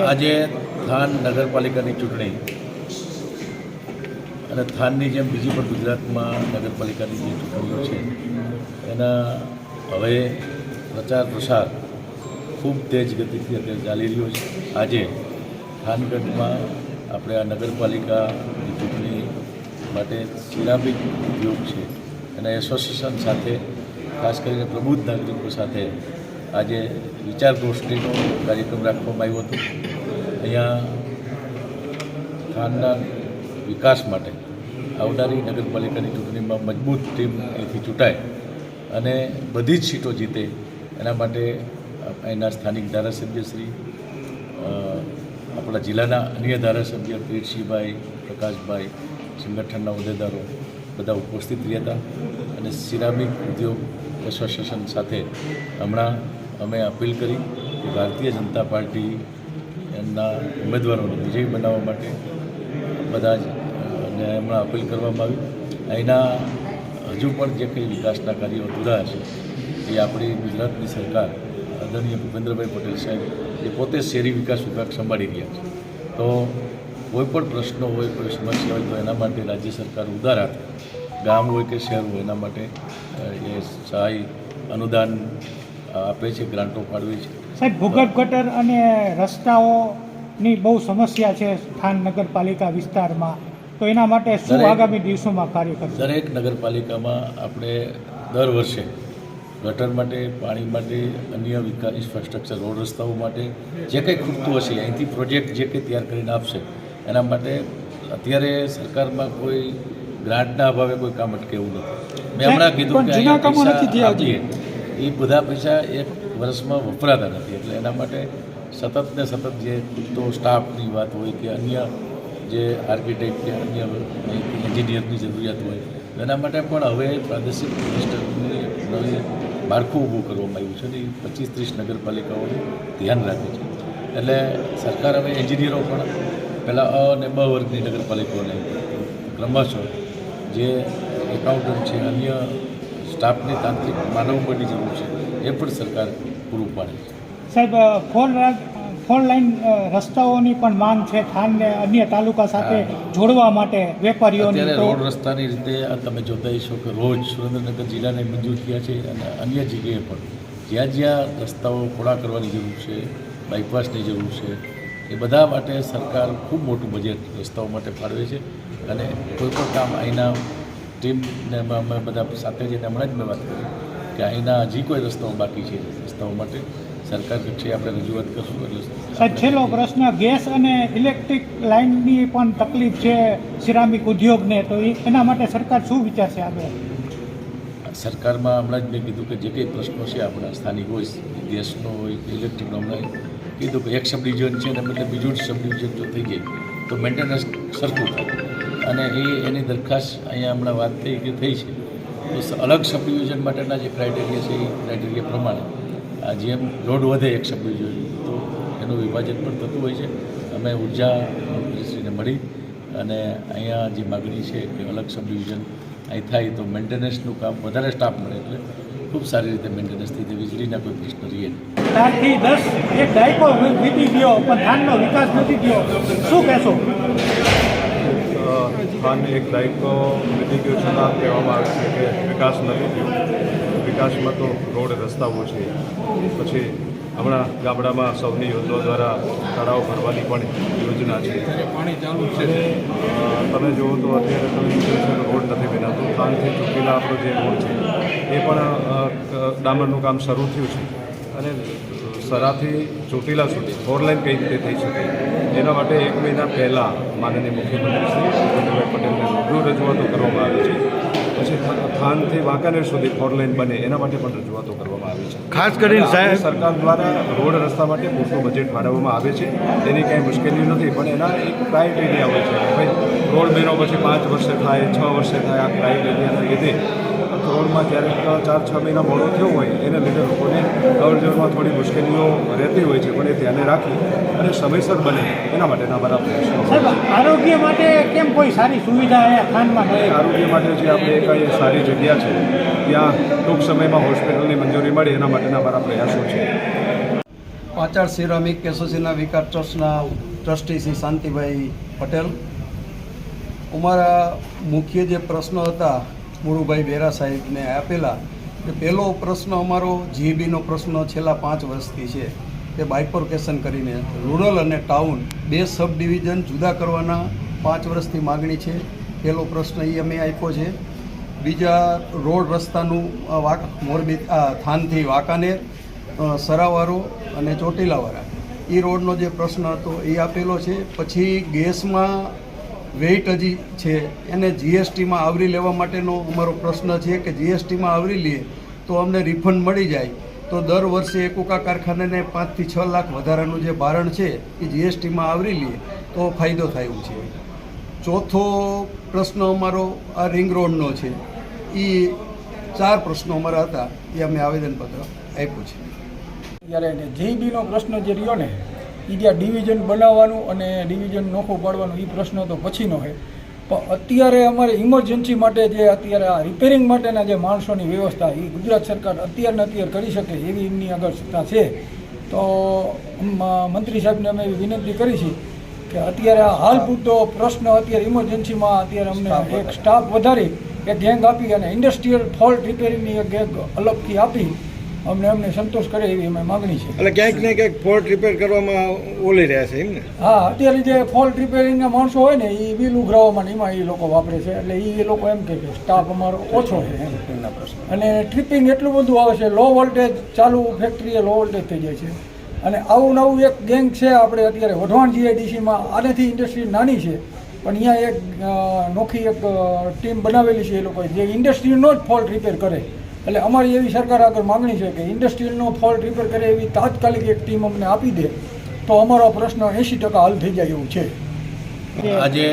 આજે થાન નગરપાલિકાની ચૂંટણી અને થાનની જેમ બીજી પણ ગુજરાતમાં નગરપાલિકાની જે ચૂંટણીઓ છે, એના હવે પ્રચાર પ્રસાર ખૂબ તેજ ગતિથી અત્યારે ચાલી રહ્યો છે. આજે થાનગઢમાં આપણે આ નગરપાલિકાની ચૂંટણી માટે સિરામિક ઉદ્યોગ છે એના એસોસિએશન સાથે, ખાસ કરીને પ્રબુદ્ધ નાગરિકો સાથે આજે વિચારગોષ્ઠીનો કાર્યક્રમ રાખવામાં આવ્યો હતો. અહીંયા સ્થાનના વિકાસ માટે આવનારી નગરપાલિકાની ચૂંટણીમાં મજબૂત ટીમ અહીંથી ચૂંટાય અને બધી જ સીટો જીતે એના માટે અહીંના સ્થાનિક ધારાસભ્યશ્રી આપણા જિલ્લાના અન્ય ધારાસભ્ય પીરસિંહભાઈ પ્રકાશભાઈ, સંગઠનના હોદ્દેદારો બધા ઉપસ્થિત રહ્યા હતા અને સિરામિક ઉદ્યોગ એસોસિએશન સાથે હમણાં અમે અપીલ કરી કે ભારતીય જનતા પાર્ટી એમના ઉમેદવારોને વિજયી બનાવવા માટે બધા જ ને હમણાં અપીલ કરવામાં આવી. અહીંના હજુ પણ જે કંઈ વિકાસના કાર્યો અધૂરા છે, એ આપણી ગુજરાતની સરકાર આદરણીય ભૂપેન્દ્રભાઈ પટેલ સાહેબ, એ પોતે શહેરી વિકાસ વિભાગ સંભાળી રહ્યા છે. તો કોઈ પણ પ્રશ્નો હોય, કોઈ સમસ્યા હોય, તો એના માટે રાજ્ય સરકાર ઉદાર હાથે ગામ હોય કે શહેર હોય, એના માટે એ સહાય, અનુદાન આપે છે ગ્રાન્ટો ફાળવે છે. સાહેબ ભૂગર્ભ ગટર અને રસ્તાઓની બહુ સમસ્યા છે સ્થાન નગરપાલિકા વિસ્તારમાં. તો એના માટે શું આગામી દિવસોમાં કાર્ય કરશે દરેક નગરપાલિકામાં આપણે દર વર્ષે ગટર માટે પાણી માટે અન્ય વિકાસ ઇન્ફ્રાસ્ટ્રક્ચર રોડ રસ્તાઓ માટે જે કંઈ ખૂટતું હશે અહીંથી પ્રોજેક્ટ જે કંઈ તૈયાર કરીને આપશે એના માટે અત્યારે સરકારમાં કોઈ ગ્રાન્ટના અભાવે કોઈ કામ અટકે એવું નથી. મેં હમણાં કીધું કે એ બધા પૈસા એક વર્ષમાં વપરાતા નથી. એટલે એના માટે સતત ને સતત જે તો સ્ટાફની વાત હોય કે અન્ય જે આર્કિટેક્ટ કે અન્ય એન્જિનિયરની જરૂરિયાત હોય, એના માટે પણ હવે પ્રાદેશિક મિનિસ્ટરની નવી માળખું ઊભું કરવામાં આવ્યું છે અને એ પચીસ ત્રીસ નગરપાલિકાઓનું ધ્યાન રાખે છે. એટલે સરકાર હવે એન્જિનિયરો પણ પહેલાં અ અને બ વર્ગની નગરપાલિકાઓને ક્રમશઃ જે એકાઉન્ટન્ટ છે, અન્ય સ્ટાફની તાંત્રિક માનવબળની જરૂર છે એ પણ સરકાર પૂરું પાડે છે. સાહેબ ફોર ફોર લાઈન રસ્તાઓની પણ માંગ છે થાનને અન્ય તાલુકા સાથે જોડવા માટે વેપારીઓને રોડ રસ્તાની રીતે તમે જોતા હશો કે રોજ સુરેન્દ્રનગર જિલ્લાને મંજૂર થયા છે અને અન્ય જગ્યાએ પણ જ્યાં જ્યાં રસ્તાઓ ખોડા કરવાની જરૂર છે બાયપાસની જરૂર છે એ બધા માટે સરકાર ખૂબ મોટું બજેટ રસ્તાઓ માટે ફાળવે છે અને કોઈ પણ કામ અહીંના ટીમને અમે બધા સાથે જઈને હમણાં જ મેં વાત કરી કે અહીંના હજી કોઈ રસ્તાઓ બાકી છે રસ્તાઓ માટે સરકાર કક્ષાએ આપણે રજૂઆત કરશું એટલે છેલ્લો પ્રશ્ન ગેસ અને ઇલેક્ટ્રિક લાઇનની પણ તકલીફ છે સિરામિક ઉદ્યોગને તો એના માટે સરકાર શું વિચારશે આગળ? સરકારમાં હમણાં જ મેં કીધું કે જે કંઈ પ્રશ્નો છે આપણા સ્થાનિક હોય ગેસનો હોય ઇલેક્ટ્રિકનો હમણાં કીધું કે એક સબડિવિઝન છે ને મતલબ બીજું જ સબ જો થઈ જાય તો મેન્ટેનન્સ સરખું થાય. અને એ એની દરખાસ્ત અહીંયા હમણાં વાત થઈ કે થઈ છે. તો અલગ સબ માટેના જે ક્રાઇટેરિયા છે, એ ક્રાઇટેરિયા પ્રમાણે આ જેમ લોડ વધે એક સબ તો એનું વિભાજન પણ થતું હોય છે. અમે ઊર્જા મંત્રીશ્રીને મળી અને અહીંયા જે માગણી છે કે અલગ સબ અહીં થાય તો મેન્ટેનન્સનું કામ વધારે સ્ટાફ મળે એટલે ખૂબ સારી રીતે મેન્ટેનન્સ થઈ જાય. વીજળીના કોઈ પ્રશ્ન રહીએ. દસ એક દાયકો વીતી ગયો, પણ થાનનો વિકાસ નથી થયો. શું કહેશો? સ્થાન એક દાયકો વીતી ગયો છતાં કહેવામાં આવે છે કે વિકાસ નથી થયો. વિકાસમાં તો રોડ રસ્તાઓ છે. પછી હમણાં ગામડામાં સૌની યોજના દ્વારા તળાવ ભરવાની પણ યોજના છે. પાણી ચાલુ છે. તમે જુઓ તો અત્યારે તમે રોડ નથી બનાવતો થાનથી ચૂકેલા આપણો જે રોડ છે એ પણ ડામરનું કામ શરૂ થયું છે. અને સરાથી ચોટીલા સુધી ફોર લાઇન કઈ રીતે થઈ શકે? એના માટે એક મહિના પહેલાં માનનીય મુખ્યમંત્રી શ્રી ભૂપેન્દ્રભાઈ પટેલને રૂબરૂ રજૂઆતો કરવામાં આવી છે. પછી થાનથી વાંકાનેર સુધી ફોર લાઇન બને એના માટે પણ રજૂઆતો કરવામાં આવી છે. ખાસ કરીને સાહેબ સરકાર દ્વારા રોડ રસ્તા માટે પૂરતું બજેટ ફાળવવામાં આવે છે. એની કાંઈ મુશ્કેલી નથી પણ એના એક ક્રાઇટેરિયા હોય છે ભાઈ રોડ બન્યો પછી પાંચ વર્ષે થાય છ વર્ષે થાય આ ક્રાઇટેરિયાના લીધે રોડમાં ક્યારેક ચાર છ મહિના મોડો થયો હોય એને લીધે લોકોને અવરજવરમાં થોડી મુશ્કેલીઓ રહેતી હોય છે પણ એ ધ્યાને રાખી અને સમયસર બને એના માટેના અમારા પ્રયાસો સાહેબ આરોગ્ય માટે કેમ કોઈ સારી સુવિધા નથી આરોગ્ય માટે જે આપણે એક સારી જગ્યા છે ત્યાં ટૂંક સમયમાં હોસ્પિટલની મંજૂરી મળે એના માટેના અમારા પ્રયાસો છે. પાંચાળ સિરામિક એસોસિએશનના વિકાસ ટ્રસ્ટના ટ્રસ્ટી શ્રી શાંતિભાઈ પટેલ. અમારા મુખ્ય જે પ્રશ્નો હતા મુળુભાઈ બેરા સાહેબને આપેલા કે પહેલો પ્રશ્ન અમારો જીબીનો પ્રશ્ન છેલ્લા પાંચ વર્ષથી છે કે બાયફોર્કેશન કરીને રૂરલ અને ટાઉન બે સબ ડિવિઝન જુદા કરવાના પાંચ વર્ષથી માગણી છે. પહેલો પ્રશ્ન એ અમે આપ્યો છે. બીજા રોડ રસ્તાનું વાક મોરબી આ, થાનથી વાંકાનેર સરાવારો અને ચોટીલાવાળા. એ રોડનો જે પ્રશ્ન હતો એ આપેલો છે. પછી ગેસમાં વેઇટ હજી છે. એને જીએસટીમાં આવરી લેવા માટેનો અમારો પ્રશ્ન છે કે જીએસટીમાં આવરી લઈએ તો અમને રિફંડ મળી જાય. તો દર વર્ષે એકોકા કારખાનાને પાંચથી છ લાખ વધારાનું જે ભારણ છે એ જીએસટીમાં આવરી લઈએ તો ફાયદો થાય છે. ચોથો પ્રશ્ન અમારો આ રિંગ રોડનો છે. એ ચાર પ્રશ્નો અમારા હતા. એ અમે આવેદનપત્ર આપ્યું છે. ત્યારે જેઈબીનો પ્રશ્ન જે રહ્યો ને એ ડિવિઝન બનાવવાનું અને ડિવિઝન નોખું પાડવાનું એ પ્રશ્ન તો પછીનો છે. પણ અત્યારે અમારે ઇમરજન્સી માટે જે અત્યારે આ રિપેરિંગ માટેના જે માણસોની વ્યવસ્થા એ ગુજરાત સરકાર અત્યારને અત્યારે કરી શકે એવી એમની આગળ સત્તા છે. તો મંત્રી સાહેબને અમે એવી વિનંતી કરી છે કે અત્યારે આ હાલ પૂરતો પ્રશ્ન અત્યારે ઇમરજન્સીમાં અત્યારે અમને એક સ્ટાફ વધારી કે ગેંગ આપી અને ઇન્ડસ્ટ્રીયલ ફોલ્ટ રિપેરિંગની એક ગેંગ અલગથી આપી અમને અમને સંતોષ કરે એવી અમે માગણી છે. એટલે ક્યાંક ને ક્યાંક ફોલ્ટ રિપેર કરવામાં ઓલી રહ્યા છે એમને હા અત્યારે જે ફોલ્ટ રિપેરિંગના માણસો હોય ને એ બિલ ઉઘરાવવામાં એમાં એ લોકો વાપરે છે. એટલે એ લોકો એમ કહે કે સ્ટાફ અમારો ઓછો છે એમ. અને ટ્રિપિંગ એટલું બધું આવે છે લો વોલ્ટેજ ચાલુ ફેક્ટરીએ લો વોલ્ટેજ થઈ જાય છે. અને આવું નવું એક ગેંગ છે આપણે અત્યારે વઢવાણ જીઆઈડીસીમાં આનેથી ઇન્ડસ્ટ્રી નાની છે. પણ અહીંયા એક નોખી એક ટીમ બનાવેલી છે એ લોકોએ. જે ઇન્ડસ્ટ્રીનો જ ફોલ્ટ રિપેર કરે. એટલે અમારી એવી સરકાર આગળ માગણી છે કે ઇન્ડસ્ટ્રીયલનો ફોલ્ટ રિપેર કરે એવી તાત્કાલિક એક ટીમ અમને આપી દે, તો અમારો પ્રશ્ન એંશી ટકા હલ થઈ જાય એવું છે. આજે